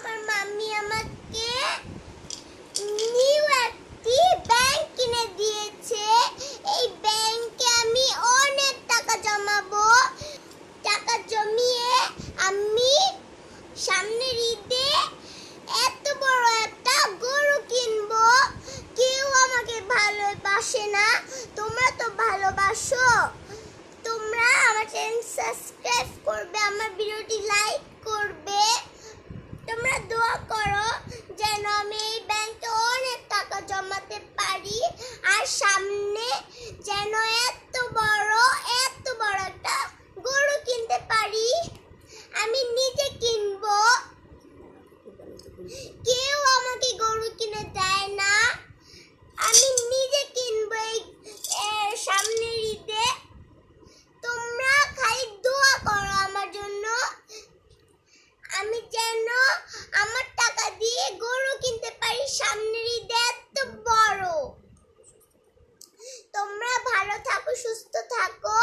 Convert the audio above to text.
আমার মাম্মি আমাকে নিউ একটি ব্যাংক কিনে দিয়েছে। এই ব্যাংকে আমি অনেক টাকা জমাবো। টাকা জমিয়ে আমি সামনের ঈদে এত বড় একটা গরু কিনবো। কেউ আমাকে ভালোবাসে না। তোমরা তো ভালোবাসো। তোমরা আমার চ্যানেল সাবস্ক্রাইব করবে আমার ভিডিওটি আমার টাকা দিয়ে গরু কিনতে পারি সামনেরই ঈদে তো বড়। তোমরা ভালো থাকো, সুস্থ থাকো।